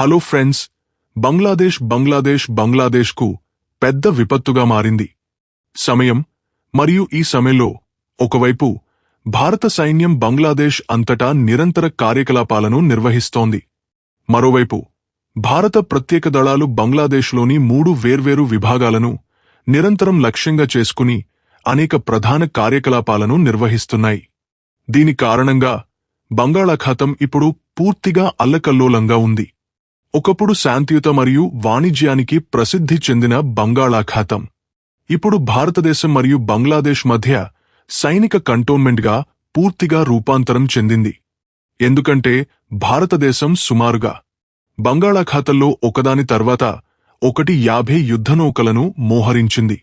Hello friends Bangladesh Bangladesh బంగ్లాదేశ్కు పెద్ద విపత్తుగా మారింది. సమయం మరియు ఈ సమయంలో ఒకవైపు భారత సైన్యం బంగ్లాదేశ్ అంతటా నిరంతర కార్యకలాపాలను నిర్వహిస్తోంది. మరోవైపు భారత ప్రత్యేక దళాలు బంగ్లాదేశ్లోని మూడు వేర్వేరు విభాగాలను నిరంతరం లక్ష్యంగా చేసుకుని అనేక ప్రధాన కార్యకలాపాలను నిర్వహిస్తున్నాయి. దీని కారణంగా బంగాళాఖాతం ఇప్పుడు పూర్తిగా అల్లకల్లోలంగా ఉంది. ఒకప్పుడు శాంతియుత మరియు వాణిజ్యానికి ప్రసిద్ధి చెందిన బంగాళాఖాతం. ఇప్పుడు భారతదేశం మరియు బంగ్లాదేశ్ మధ్య సైనిక కంటోన్మెంట్గా పూర్తిగా రూపాంతరం చెందింది. ఎందుకంటే భారతదేశం సుమారుగా బంగాళాఖాతంలో ఒకదాని తర్వాత ఒకటి యాభై యుద్ధనౌకలను మోహరించింది.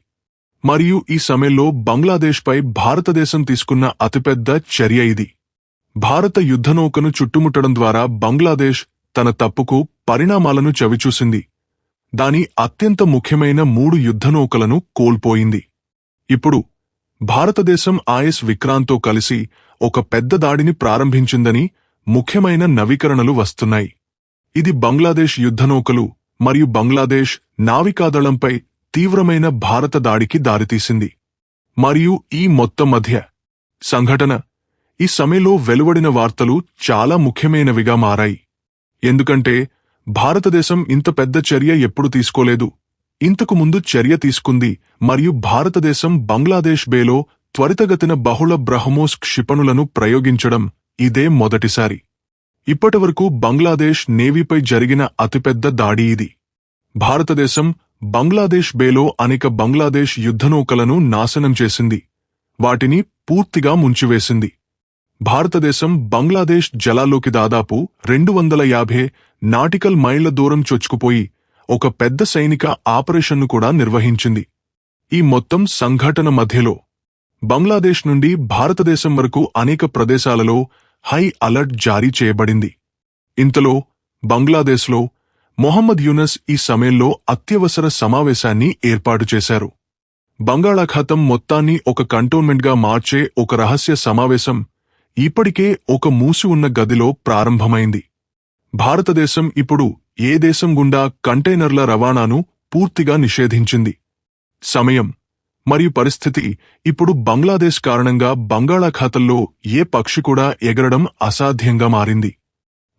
మరియు ఈ సమయంలో బంగ్లాదేశ్పై భారతదేశం తీసుకున్న అతిపెద్ద చర్య ఇది. భారత యుద్ధనౌకను చుట్టుముట్టడం ద్వారా బంగ్లాదేశ్ తన తప్పుకు పరిణామాలను చవిచూసింది. దాని అత్యంత ముఖ్యమైన మూడు యుద్ధనౌకలను కోల్పోయింది. ఇప్పుడు భారతదేశం ఆయస్ విక్రాంత్తో కలిసి ఒక పెద్ద దాడిని ప్రారంభించిందని ముఖ్యమైన నవీకరణలు వస్తున్నాయి. ఇది బంగ్లాదేశ్ యుద్ధనౌకలు మరియు బంగ్లాదేశ్ నావికాదళంపై తీవ్రమైన భారత దాడికి దారితీసింది. మరియు ఈ మొత్తం మధ్య సంఘటన ఈ సమయంలో వెలువడిన వార్తలు చాలా ముఖ్యమైనవిగా మారాయి. ఎందుకంటే భారతదేశం ఇంత పెద్ద చర్య ఎప్పుడు తీసుకోలేదు. ఇంతకు ముందు చర్య తీసుకుంది మరియు భారతదేశం బంగ్లాదేశ్ బేలో త్వరితగతిన బహుళ బ్రహ్మోస్ క్షిపణులను ప్రయోగించడం ఇదే మొదటిసారి. ఇప్పటివరకు బంగ్లాదేశ్ నేవీపై జరిగిన అతిపెద్ద దాడి ఇది. భారతదేశం బంగ్లాదేశ్ బేలో అనేక బంగ్లాదేశ్ యుద్ధనౌకలను నాశనం చేసింది. వాటిని పూర్తిగా ముంచివేసింది. భారతదేశం బంగ్లాదేశ్ జలాల్లోకి దాదాపు రెండు వందల యాభై నాటికల్ మైళ్ళ దూరం చొచ్చుకుపోయి ఒక పెద్ద సైనిక ఆపరేషన్ను కూడా నిర్వహించింది. ఈ మొత్తం సంఘటన మధ్యలో బంగ్లాదేశ్ నుండి భారతదేశం వరకు అనేక ప్రదేశాలలో హై అలర్ట్ జారీ చేయబడింది. ఇంతలో బంగ్లాదేశ్లో మొహమ్మద్ యూనస్ ఈ సమయంలో అత్యవసర సమావేశాన్ని ఏర్పాటు చేశారు. బంగాళాఖాతం మొత్తాన్ని ఒక కంటోన్మెంట్గా మార్చే ఒక రహస్య సమావేశం ఇప్పటికే ఒక మూసి ఉన్న గదిలో ప్రారంభమైంది. భారతదేశం ఇప్పుడు ఏ దేశం గుండా కంటైనర్ల రవాణాను పూర్తిగా నిషేధించింది. సమయం మరియు పరిస్థితి ఇప్పుడు బంగ్లాదేశ్ కారణంగా బంగాళాఖాతంలో ఏ పక్షి కూడా ఎగరడం అసాధ్యంగా మారింది.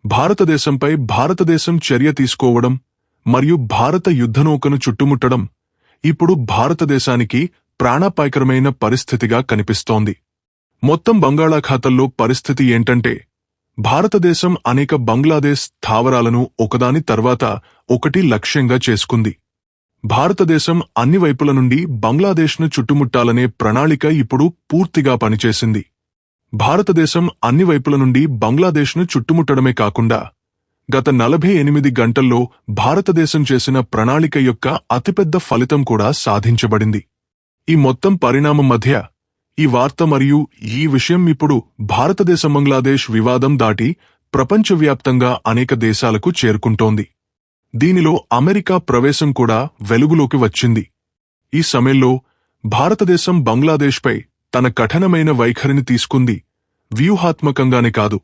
భారతదేశంపై భారతదేశం చర్య తీసుకోవడం మరియు భారత యుద్ధనౌకను చుట్టుముట్టడం ఇప్పుడు భారతదేశానికి ప్రాణాపాయకరమైన పరిస్థితిగా కనిపిస్తోంది. మొత్తం బంగాళాఖాతంలో పరిస్థితి ఏంటంటే భారతదేశం అనేక బంగ్లాదేశ్ స్థావరాలను ఒకదాని తర్వాత ఒకటి లక్ష్యంగా చేసుకుంది. భారతదేశం అన్ని వైపుల నుండి బంగ్లాదేశ్ను చుట్టుముట్టాలనే ప్రణాళిక ఇప్పుడు పూర్తిగా పనిచేసింది. భారతదేశం అన్ని వైపుల నుండి బంగ్లాదేశ్ను చుట్టుముట్టడమే కాకుండా గత నలభై ఎనిమిది గంటల్లో భారతదేశం చేసిన ప్రణాళిక యొక్క అతిపెద్ద ఫలితం కూడా సాధించబడింది. ఈ మొత్తం పరిణామం మధ్య ఈ వార్త మరియు ఈ విషయం ఇప్పుడు భారతదేశం బంగ్లాదేశ్ వివాదం దాటి ప్రపంచవ్యాప్తంగా అనేక దేశాలకు చేరుకుంటోంది. దీనిలో అమెరికా ప్రవేశం కూడా వెలుగులోకి వచ్చింది. ఈ సమయంలో భారతదేశం బంగ్లాదేశ్పై తన కఠినమైన వైఖరిని తీసుకుంది. వ్యూహాత్మకంగానే కాదు.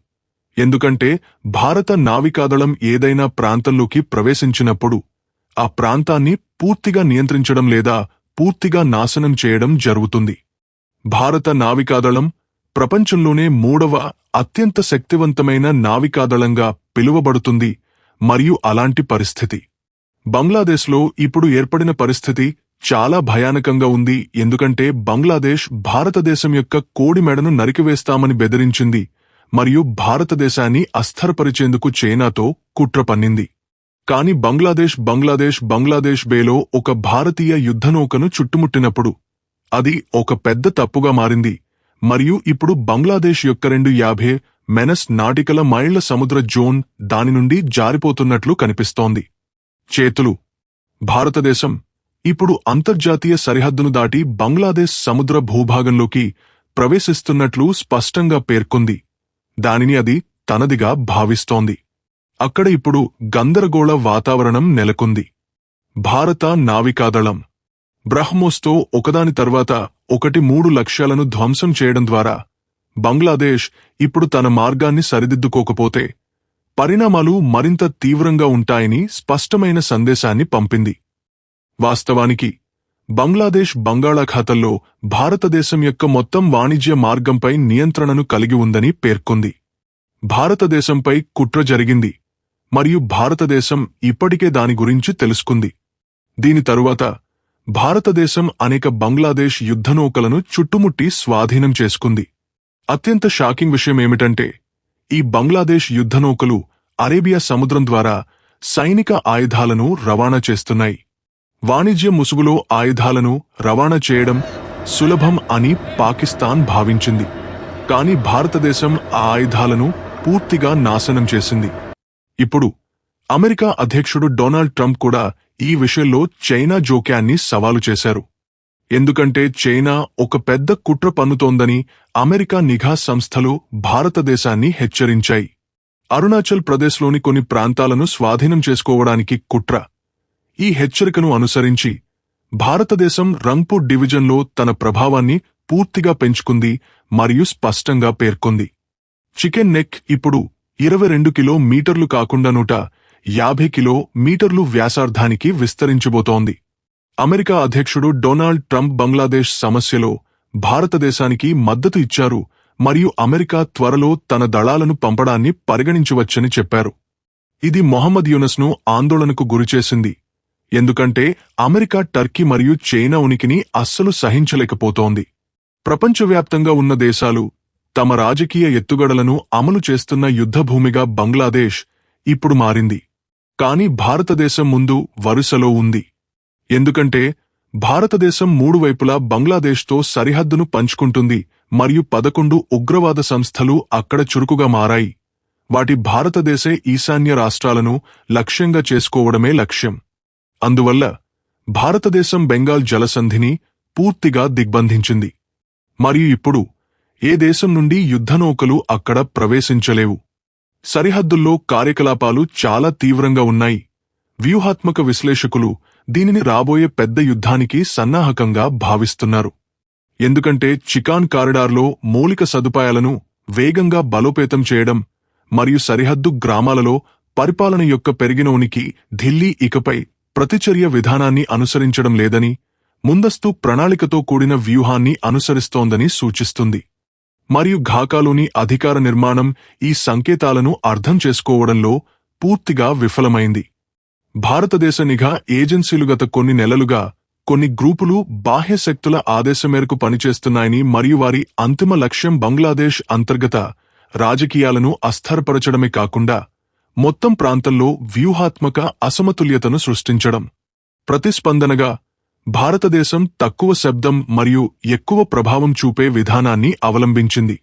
ఎందుకంటే భారత నావికాదళం ఏదైనా ప్రాంతంలోకి ప్రవేశించినప్పుడు ఆ ప్రాంతాన్ని పూర్తిగా నియంత్రించడం లేదా పూర్తిగా నాశనం చేయడం జరుగుతుంది. భారత నావికాదళం ప్రపంచంలోనే మూడవ అత్యంత శక్తివంతమైన నావికాదళంగా పిలువబడుతుంది మరియు అలాంటి పరిస్థితి. బంగ్లాదేశ్లో ఇప్పుడు ఏర్పడిన పరిస్థితి చాలా భయానకంగా ఉంది ఎందుకంటే బంగ్లాదేశ్ భారతదేశం యొక్క కోడి మెడను నరికివేస్తామని బెదిరించింది మరియు భారతదేశాన్ని అస్థరపరిచేందుకు చైనాతో కుట్ర పన్నింది. కాని బంగ్లాదేశ్ బంగ్లాదేశ్ బంగ్లాదేశ్ బేలో ఒక భారతీయ యుద్ధనౌకను చుట్టుముట్టినప్పుడు అది ఒక పెద్ద తప్పుగా మారింది. మరియు ఇప్పుడు బంగ్లాదేశ్ యొక్క రెండు యాభై మెనస్ నాటికల మైళ్ళ సముద్ర జోన్ దాని నుండి జారిపోతున్నట్లు కనిపిస్తోంది. చేతులు. భారతదేశం. ఇప్పుడు అంతర్జాతీయ సరిహద్దును దాటి బంగ్లాదేశ్ సముద్ర భూభాగంలోకి ప్రవేశిస్తున్నట్లు స్పష్టంగా పేర్కొంది. దానిని అది తనదిగా భావిస్తోంది. అక్కడ ఇప్పుడు గందరగోళ వాతావరణం నెలకొంది. భారత నావికాదళం. బ్రహ్మోస్తో ఒకదాని తర్వాత ఒకటి మూడు లక్ష్యాలను ధ్వంసం చేయడం ద్వారా బంగ్లాదేశ్ ఇప్పుడు తన మార్గాన్ని సరిదిద్దుకోకపోతే పరిణామాలు మరింత తీవ్రంగా ఉంటాయని స్పష్టమైన సందేశాన్ని పంపింది. వాస్తవానికి బంగ్లాదేశ్ బంగాళాఖాతంలో భారతదేశం యొక్క మొత్తం వాణిజ్య మార్గంపై నియంత్రణను కలిగి ఉందని పేర్కొంది. భారతదేశంపై కుట్ర జరిగింది మరియు భారతదేశం ఇప్పటికే దాని గురించి తెలుసుకుంది. దీని తరువాత భారతదేశం అనేక బంగ్లాదేశ్ యుద్ధనౌకలను చుట్టుముట్టి స్వాధీనం చేసుకుంది. అత్యంత షాకింగ్ విషయమేమిటంటే ఈ బంగ్లాదేశ్ యుద్ధనౌకలు అరేబియా సముద్రం ద్వారా సైనిక ఆయుధాలను రవాణా చేస్తున్నాయి. వాణిజ్య ముసుగులో ఆయుధాలను రవాణా చేయడం సులభం అని పాకిస్తాన్ భావించింది. కాని భారతదేశం ఆ ఆయుధాలను పూర్తిగా నాశనం చేసింది. ఇప్పుడు అమెరికా అధ్యక్షుడు డొనాల్డ్ ట్రంప్ కూడా ఈ విషయంలో చైనా జోక్యాన్ని సవాలు చేశారు. ఎందుకంటే చైనా ఒక పెద్ద కుట్ర పన్నుతోందని అమెరికా నిఘా సంస్థలు భారతదేశాన్ని హెచ్చరించాయి. అరుణాచల్ ప్రదేశ్లోని కొన్ని ప్రాంతాలను స్వాధీనం చేసుకోవడానికి కుట్ర. ఈ హెచ్చరికను అనుసరించి భారతదేశం రంగ్పూర్ డివిజన్లో తన ప్రభావాన్ని పూర్తిగా పెంచుకుంది మరియు స్పష్టంగా పేర్కొంది. చికెన్ నెక్ ఇప్పుడు ఇరవై రెండు కిలోమీటర్లు కాకుండా నూట యాభై కిలో మీటర్లు వ్యాసార్థానికి విస్తరించబోతోంది. అమెరికా అధ్యక్షుడు డొనాల్డ్ ట్రంప్ బంగ్లాదేశ్ సమస్యలో భారతదేశానికి మద్దతు ఇచ్చారు మరియు అమెరికా త్వరలో తన దళాలను పంపడాన్ని పరిగణించవచ్చని చెప్పారు. ఇది మొహమ్మద్ యూనస్ను ఆందోళనకు గురిచేసింది ఎందుకంటే అమెరికా టర్కీ మరియు చైనా ఉనికిని అస్సలు సహించలేకపోతోంది. ప్రపంచవ్యాప్తంగా ఉన్న దేశాలు తమ రాజకీయ ఎత్తుగడలను అమలు చేస్తున్న యుద్ధభూమిగా బంగ్లాదేశ్ ఇప్పుడు మారింది. కాని భారతదేశం ముందు వరుసలో ఉంది. ఎందుకంటే భారతదేశం మూడు వైపులా బంగ్లాదేశ్తో సరిహద్దును పంచుకుంటుంది మరియు పదకొండు ఉగ్రవాద సంస్థలు అక్కడ చురుకుగా మారాయి. వాటి భారతదేశ ఈశాన్య రాష్ట్రాలను లక్ష్యంగా చేసుకోవడమే లక్ష్యం. అందువల్ల భారతదేశం బెంగాల్ జలసంధిని పూర్తిగా దిగ్బంధించింది. మరియు ఇప్పుడు ఏ దేశం నుండి యుద్ధనౌకలు అక్కడ ప్రవేశించలేవు. సరిహద్దుల్లో కార్యకలాపాలు చాలా తీవ్రంగా ఉన్నాయి. వ్యూహాత్మక విశ్లేషకులు దీనిని రాబోయే పెద్ద యుద్ధానికి సన్నాహకంగా భావిస్తున్నారు. ఎందుకంటే చికాన్ కారిడార్లో మౌలిక సదుపాయాలను వేగంగా బలోపేతం చేయడం మరియు సరిహద్దు గ్రామాలలో పరిపాలన యొక్క పెరిగిన ఉనికి ఢిల్లీ ఇకపై ప్రతిచర్య విధానాన్ని అనుసరించడం లేదని ముందస్తు ప్రణాళికతో కూడిన వ్యూహాన్ని అనుసరిస్తోందని సూచిస్తుంది. మరియు ఘాకాలోని అధికార నిర్మాణం ఈ సంకేతాలను అర్థం చేసుకోవడంలో పూర్తిగా విఫలమైంది. భారతదేశ నిఘా ఏజెన్సీలు గత కొన్ని నెలలుగా కొన్ని గ్రూపులు బాహ్య శక్తుల ఆదేశం మేరకు పనిచేస్తున్నాయని మరియు వారి అంతిమ లక్ష్యం బంగ్లాదేశ్ అంతర్గత రాజకీయాలను అస్థిరపరచడమే కాకుండా మొత్తం ప్రాంతంలో వ్యూహాత్మక అసమతుల్యతను సృష్టించడం. ప్రతిస్పందనగా భారతదేశం తక్కువ శబ్దం మరియు ఎక్కువ ప్రభావం చూపే విధానాన్ని అవలంబించింది.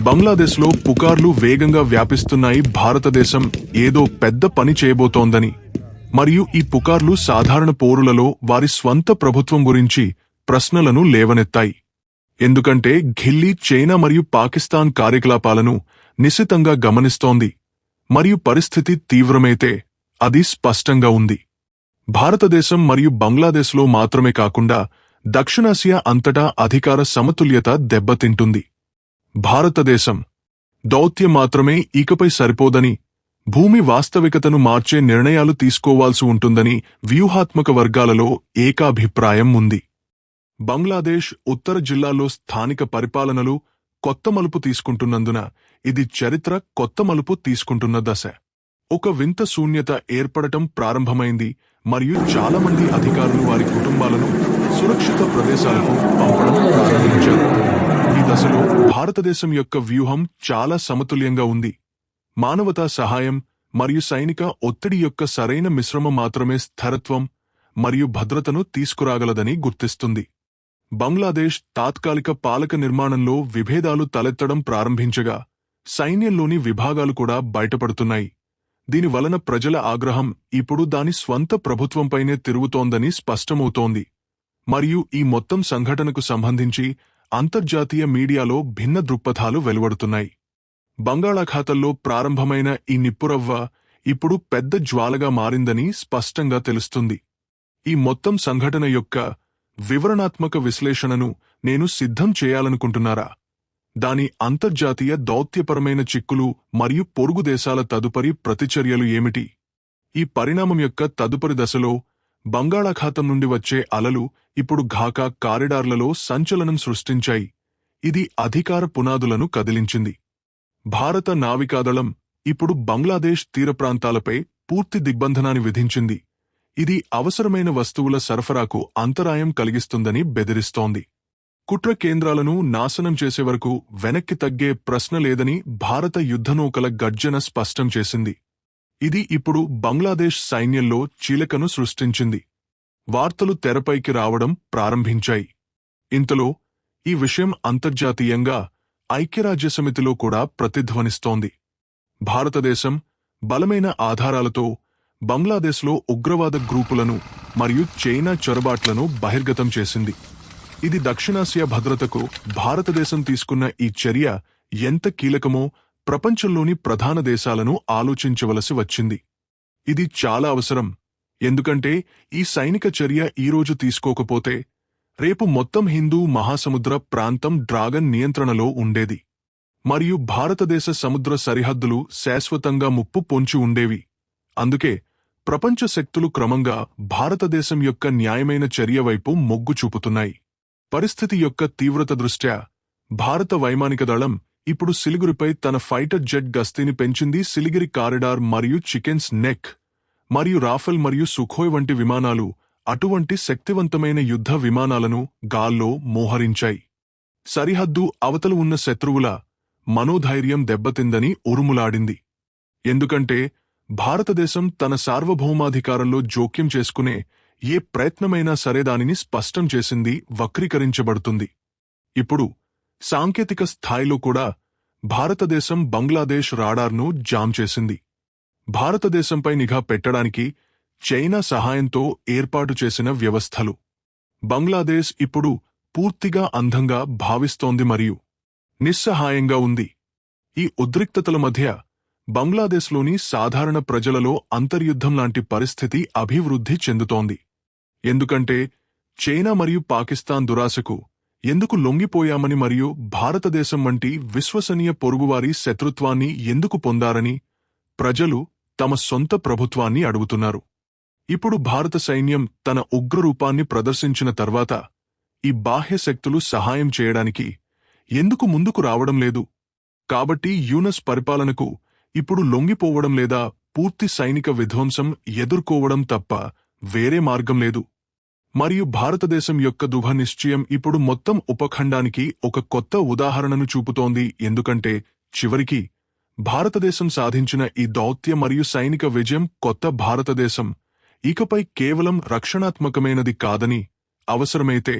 బంగ్లాదేశ్లో పుకార్లు వేగంగా వ్యాపిస్తున్నాయి. భారతదేశం ఏదో పెద్ద పని చేయబోతోందని. మరియు ఈ పుకార్లు సాధారణ పౌరులలో వారి స్వంత ప్రభుత్వం గురించి ప్రశ్నలను లేవనెత్తాయి. ఎందుకంటే ఘిల్లీ చైనా మరియు పాకిస్తాన్ కార్యకలాపాలను నిశితంగా గమనిస్తోంది. మరియు పరిస్థితి తీవ్రమైతే అది స్పష్టంగా ఉంది. భారతదేశం మరియు బంగ్లాదేశ్లో మాత్రమే కాకుండా దక్షిణాసియా అంతటా అధికార సమతుల్యత దెబ్బతింటుంది. భారతదేశం దౌత్యం మాత్రమే ఇకపై సరిపోదని భూమి వాస్తవికతను మార్చే నిర్ణయాలు తీసుకోవాల్సి ఉంటుందని వ్యూహాత్మక వర్గాలలో ఏకాభిప్రాయం ఉంది. బంగ్లాదేశ్ ఉత్తర జిల్లాలో స్థానిక పరిపాలనలు కొత్త మలుపు తీసుకుంటున్నందున ఇది చరిత్ర కొత్త మలుపు తీసుకుంటున్న దశ. ఒక వింత శూన్యత ఏర్పడటం ప్రారంభమైంది మరియు చాలామంది అధికారులు వారి కుటుంబాలను సురక్షిత ప్రదేశాలకు పంపడం ప్రారంభించారు. ఈ దశలో భారతదేశం యొక్క వ్యూహం చాలా సమతుల్యంగా ఉంది. మానవతా సహాయం మరియు సైనిక ఒత్తిడి యొక్క సరైన మిశ్రమం మాత్రమే స్థిరత్వం మరియు భద్రతను తీసుకురాగలదని గుర్తిస్తుంది. బంగ్లాదేశ్ తాత్కాలిక పాలక నిర్మాణంలో విభేదాలు తలెత్తడం ప్రారంభించగా సైన్యంలోని విభాగాలు కూడా బయటపడుతున్నాయి. దీని వలన ప్రజల ఆగ్రహం ఇప్పుడు దాని స్వంత ప్రభుత్వంపైనే తిరుగుతోందని స్పష్టమవుతోంది. మరియు ఈ మొత్తం సంఘటనకు సంబంధించి అంతర్జాతీయ మీడియాలో భిన్న దృక్పథాలు వెలువడుతున్నాయి. బంగాళాఖాతంలో ప్రారంభమైన ఈ నిప్పురవ్వ ఇప్పుడు పెద్ద జ్వాలగా మారిందని స్పష్టంగా తెలుస్తుంది. ఈ మొత్తం సంఘటన యొక్క వివరణాత్మక విశ్లేషణను నేను సిద్ధం చేయాలనుకుంటున్నారా? దాని అంతర్జాతీయ దౌత్యపరమైన చిక్కులు మరియు పొరుగు దేశాల తదుపరి ప్రతిచర్యలు ఏమిటి? ఈ పరిణామం యొక్క తదుపరి దశలో బంగాళాఖాతం నుండి వచ్చే అలలు ఇప్పుడు ఘాకా కారిడార్లలో సంచలనం సృష్టించాయి. ఇది అధికార పునాదులను కదిలించింది. భారత నావికాదళం ఇప్పుడు బంగ్లాదేశ్ తీర ప్రాంతాలపై పూర్తి దిగ్బంధనాన్ని విధించింది. ఇది అవసరమైన వస్తువుల సరఫరాకు అంతరాయం కలిగిస్తుందని బెదిరిస్తోంది. కుట్ర కేంద్రాలను నాశనం చేసే వరకు వెనక్కి తగ్గే ప్రశ్న లేదని భారత యుద్ధనౌకల గర్జన స్పష్టం చేసింది. ఇది ఇప్పుడు బంగ్లాదేశ్ సైన్యంలో చీలకను సృష్టించింది. వార్తలు తెరపైకి రావడం ప్రారంభించాయి. ఇంతలో ఈ విషయం అంతర్జాతీయంగా ఐక్యరాజ్యసమితిలో కూడా ప్రతిధ్వనిస్తోంది. భారతదేశం బలమైన ఆధారాలతో బంగ్లాదేశ్లో ఉగ్రవాద గ్రూపులను మరియు చైనా చొరబాట్లను బహిర్గతం చేసింది. ఇది దక్షిణాసియా భద్రతకు భారతదేశం తీసుకున్న ఈ చర్య ఎంత కీలకమో ప్రపంచంలోని ప్రధాన దేశాలను ఆలోచించవలసి వచ్చింది. ఇది చాలా అవసరం. ఎందుకంటే ఈ సైనిక చర్య ఈరోజు తీసుకోకపోతే రేపు మొత్తం హిందూ మహాసముద్ర ప్రాంతం డ్రాగన్ నియంత్రణలో ఉండేది. మరియు భారతదేశ సముద్ర సరిహద్దులు శాశ్వతంగా ముప్పు పొంచి ఉండేవి. అందుకే ప్రపంచ శక్తులు క్రమంగా భారతదేశం యొక్క న్యాయమైన చర్య వైపు మొగ్గు చూపుతున్నాయి. పరిస్థితి యొక్క తీవ్రత దృష్ట్యా భారత వైమానిక దళం ఇప్పుడు సిలిగురిపై తన ఫైటర్ జెట్ గస్తీని పెంచింది సిలిగిరి కారిడార్ మరియు చికెన్స్ నెక్ మరియు రాఫెల్ మరియు సుఖోయ్ వంటి విమానాలు అటువంటి శక్తివంతమైన యుద్ధ విమానాలను గాల్లో మోహరించాయి. సరిహద్దు అవతలు ఉన్న శత్రువుల మనోధైర్యం దెబ్బతిందని ఉరుములాడింది. ఎందుకంటే భారతదేశం తన సార్వభౌమాధికారంలో జోక్యం చేసుకునే ఏ ప్రయత్నమైనా సరే దానిని స్పష్టం చేసింది వక్రీకరించబడుతుంది. ఇప్పుడు సాంకేతిక స్థాయిలో కూడా భారతదేశం బంగ్లాదేశ్ రాడార్ను జామ్ చేసింది. భారతదేశంపై నిఘా పెట్టడానికి చైనా సహాయంతో ఏర్పాటు చేసిన వ్యవస్థలు. బంగ్లాదేశ్ ఇప్పుడు పూర్తిగా అంధంగా భావిస్తోంది మరియు నిస్సహాయంగా ఉంది. ఈ ఉద్రిక్తతల మధ్య బంగ్లాదేశ్లోని సాధారణ ప్రజలలో అంతర్యుద్ధం లాంటి పరిస్థితి అభివృద్ధి చెందుతోంది. ఎందుకంటే చైనా మరియు పాకిస్తాన్ దురాశకు ఎందుకు లొంగిపోయామని మరియు భారతదేశం వంటి విశ్వసనీయ పొరుగువారి శత్రుత్వాన్ని ఎందుకు పొందారని ప్రజలు తమ సొంత ప్రభుత్వాన్ని అడుగుతున్నారు. ఇప్పుడు భారత సైన్యం తన ఉగ్రరూపాన్ని ప్రదర్శించిన తర్వాత ఈ బాహ్య శక్తులు సహాయం చేయడానికి ఎందుకు ముందుకు రావడం లేదు? కాబట్టి యూనస్ పరిపాలనకు ఇప్పుడు లొంగిపోవడం లేదా పూర్తి సైనిక విధ్వంసం ఎదుర్కోవడం తప్ప వేరే మార్గం లేదు. మరియు భారతదేశం యొక్క దుఃఖ నిశ్చయం ఇప్పుడు మొత్తం ఉపఖండానికి ఒక కొత్త ఉదాహరణను చూపుతోంది. ఎందుకంటే చివరికి భారతదేశం సాధించిన ఈ దౌత్య మరియు సైనిక విజయం కొత్త భారతదేశం. ఇకపై కేవలం రక్షణాత్మకమైనది కాదని అవసరమైతే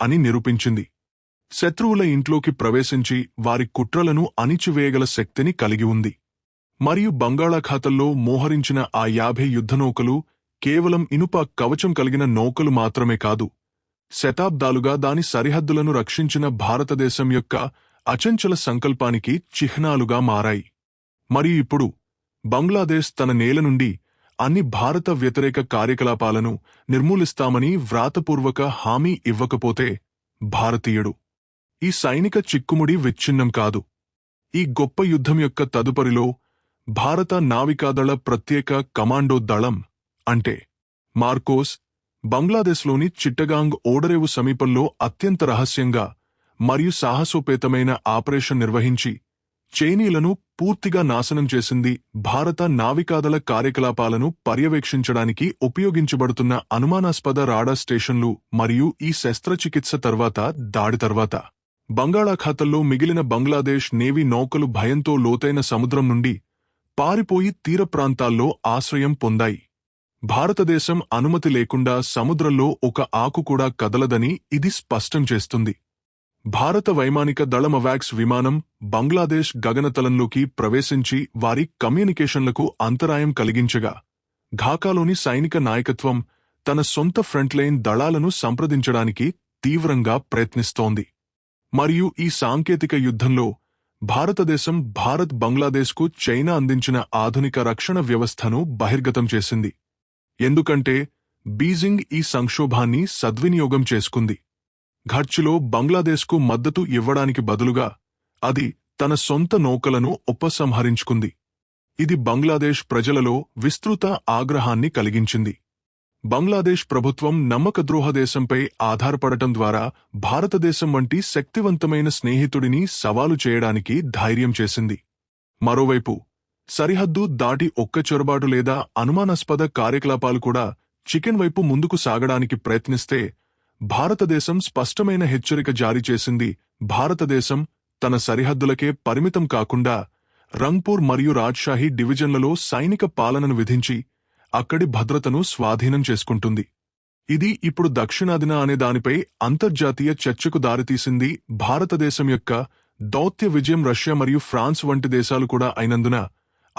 అని నిరూపించింది. శత్రువుల ఇంట్లోకి ప్రవేశించి వారి కుట్రలను అణిచివేయగల శక్తిని కలిగి ఉంది. మరియు బంగాళాఖాతంలో మోహరించిన ఆ యాభై యుద్ధనౌకలు కేవలం ఇనుప కవచం కలిగిన నౌకలు మాత్రమే కాదు శతాబ్దాలుగా దాని సరిహద్దులను రక్షించిన భారతదేశం యొక్క అచంచల సంకల్పానికి చిహ్నాలుగా మారాయి. మరియు ఇప్పుడు బంగ్లాదేశ్ తన నేల నుండి అన్ని భారత వ్యతిరేక కార్యకలాపాలను నిర్మూలిస్తామని వ్రాతపూర్వక హామీ ఇవ్వకపోతే భారతీయుడు ఈ సైనిక చిక్కుముడి విచ్ఛిన్నం కాదు. ఈ గొప్ప యుద్ధం యొక్క తదుపరిలో భారత నావికాదళ ప్రత్యేక కమాండో దళం అంటే మార్కోస్ బంగ్లాదేశ్లోని చిట్టగాంగ్ ఓడరేవు సమీపంలో అత్యంత రహస్యంగా మరియు సాహసోపేతమైన ఆపరేషన్ నిర్వహించి చైనీలను పూర్తిగా నాశనం చేసింది భారత నావికాదళ కార్యకలాపాలను పర్యవేక్షించడానికి ఉపయోగించబడుతున్న అనుమానాస్పద రాడా స్టేషన్లు మరియు ఈ శస్త్రచికిత్స తర్వాత దాడి తర్వాత. బంగాళాఖాతంలో మిగిలిన బంగ్లాదేశ్ నేవీ నౌకలు భయంతో లోతైన సముద్రం నుండి పారిపోయి తీర ప్రాంతాల్లో ఆశ్రయం పొందాయి. భారతదేశం అనుమతి లేకుండా సముద్రంలో ఒక ఆకు కూడా కదలదని ఇది స్పష్టం చేస్తుంది. భారత వైమానిక దళమవాక్స్ విమానం బంగ్లాదేశ్ గగనతలంలోకి ప్రవేశించి వారి కమ్యూనికేషన్లకు అంతరాయం కలిగించగా ఢాకాలోని సైనిక నాయకత్వం తన సొంత ఫ్రంట్లైన్ దళాలను సంప్రదించడానికి తీవ్రంగా ప్రయత్నిస్తోంది. మరియు ఈ సాంకేతిక యుద్ధంలో భారతదేశం భారత్ బంగ్లాదేశ్కు చైనా అందించిన ఆధునిక రక్షణ వ్యవస్థను బహిర్గతం చేసింది. ఎందుకంటే బీజింగ్ ఈ సంక్షోభాన్ని సద్వినియోగం చేసుకుంది. ఘర్చులో బంగ్లాదేశ్కు మద్దతు ఇవ్వడానికి బదులుగా అది తన సొంత నౌకలను ఉపసంహరించుకుంది. ఇది బంగ్లాదేశ్ ప్రజలలో విస్తృత ఆగ్రహాన్ని కలిగించింది. బంగ్లాదేశ్ ప్రభుత్వం నమ్మకద్రోహ దేశంపై ఆధారపడటం ద్వారా భారతదేశం వంటి శక్తివంతమైన స్నేహితుడిని సవాలు చేయడానికి ధైర్యం చేసింది. మరోవైపు సరిహద్దు దాటి ఒక్క చొరబాటు లేదా అనుమానాస్పద కార్యకలాపాలు కూడా చికెన్ వైపు ముందుకు సాగడానికి ప్రయత్నిస్తే భారతదేశం స్పష్టమైన హెచ్చరిక జారీ చేసింది. భారతదేశం తన సరిహద్దులకే పరిమితం కాకుండా రంగ్పూర్ మరియు రాజ్షాహీ డివిజన్లలో సైనిక పాలనను విధించి అక్కడి భద్రతను స్వాధీనం చేసుకుంటుంది. ఇది ఇప్పుడు దక్షిణాదిన అనే దానిపై అంతర్జాతీయ చర్చకు దారితీసింది భారతదేశం యొక్క దౌత్య విజయం రష్యా మరియు ఫ్రాన్స్ వంటి దేశాలు కూడా అయినందున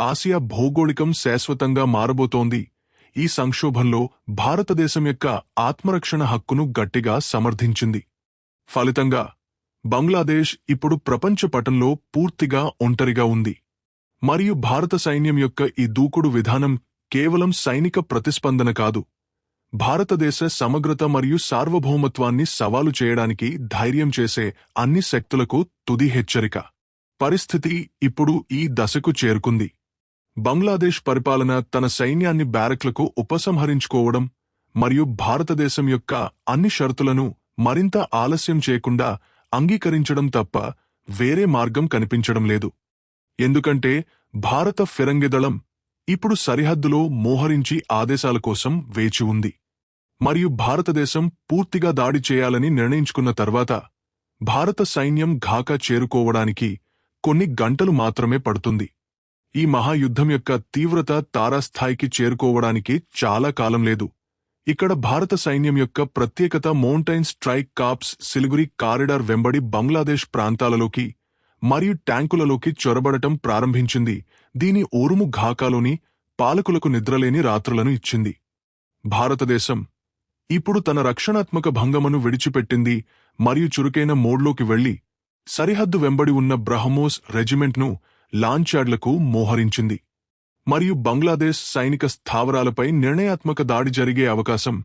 ఆసియా భౌగోళికం శాశ్వతంగా మారబోతోంది. ఈ సంక్షోభంలో భారతదేశం యొక్క ఆత్మరక్షణ హక్కును గట్టిగా సమర్థించింది. ఫలితంగా బంగ్లాదేశ్ ఇప్పుడు ప్రపంచ పటంలో పూర్తిగా ఒంటరిగా ఉంది. మరియు భారత సైన్యం యొక్క ఈ దూకుడు విధానం కేవలం సైనిక ప్రతిస్పందన కాదు. భారతదేశ సమగ్రత మరియు సార్వభౌమత్వాన్ని సవాలు చేయడానికి ధైర్యం చేసే అన్ని శక్తులకు తుది హెచ్చరిక. పరిస్థితి ఇప్పుడు ఈ దశకు చేరుకుంది. బంగ్లాదేశ్ పరిపాలన తన సైన్యాన్ని బ్యారక్లకు ఉపసంహరించుకోవడం మరియు భారతదేశం యొక్క అన్ని షరతులను మరింత ఆలస్యం చేయకుండా అంగీకరించడం తప్ప వేరే మార్గం కనిపించడం లేదు. ఎందుకంటే భారత ఫిరంగిదళం ఇప్పుడు సరిహద్దులో మోహరించి ఆదేశాల కోసం వేచి ఉంది. మరియు భారతదేశం పూర్తిగా దాడి చేయాలని నిర్ణయించుకున్న తర్వాత భారత సైన్యం ఘాకా చేరుకోవడానికి కొన్ని గంటలు మాత్రమే పడుతుంది. ఈ మహాయుద్ధం యొక్క తీవ్రత తారాస్థాయికి చేరుకోవడానికి చాలా కాలం లేదు. ఇక్కడ భారత సైన్యం యొక్క ప్రత్యేకత mountain strike corps Siliguri corridor వెంబడి బంగ్లాదేశ్ ప్రాంతాలలోకి మరియు ట్యాంకులలోకి చొరబడటం ప్రారంభించింది. దీని ఓరుము ఘాకాలోని పాలకులకు నిద్రలేని రాత్రులను ఇచ్చింది. భారతదేశం ఇప్పుడు తన రక్షణాత్మక భంగమను విడిచిపెట్టింది మరియు చురుకైన మోడ్లోకి వెళ్ళి సరిహద్దు వెంబడి ఉన్న బ్రహ్మోస్ రెజిమెంట్ను లాంచార్డ్లకు మోహరించింది. మరియు బంగ్లాదేశ్ సైనిక స్థావరాలపై నిర్ణయాత్మక దాడి జరిగే అవకాశం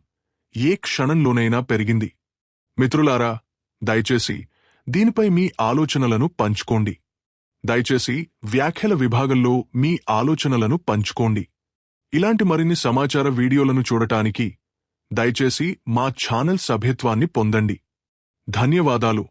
ఏ క్షణంలోనైనా పెరిగింది. మిత్రులారా దయచేసి దీనిపై మీ ఆలోచనలను పంచుకోండి. దయచేసి వ్యాఖ్యల విభాగంలో మీ ఆలోచనలను పంచుకోండి. ఇలాంటి మరిన్ని సమాచార వీడియోలను చూడటానికి దయచేసి మా ఛానల్ సభ్యత్వాన్ని పొందండి. ధన్యవాదాలు.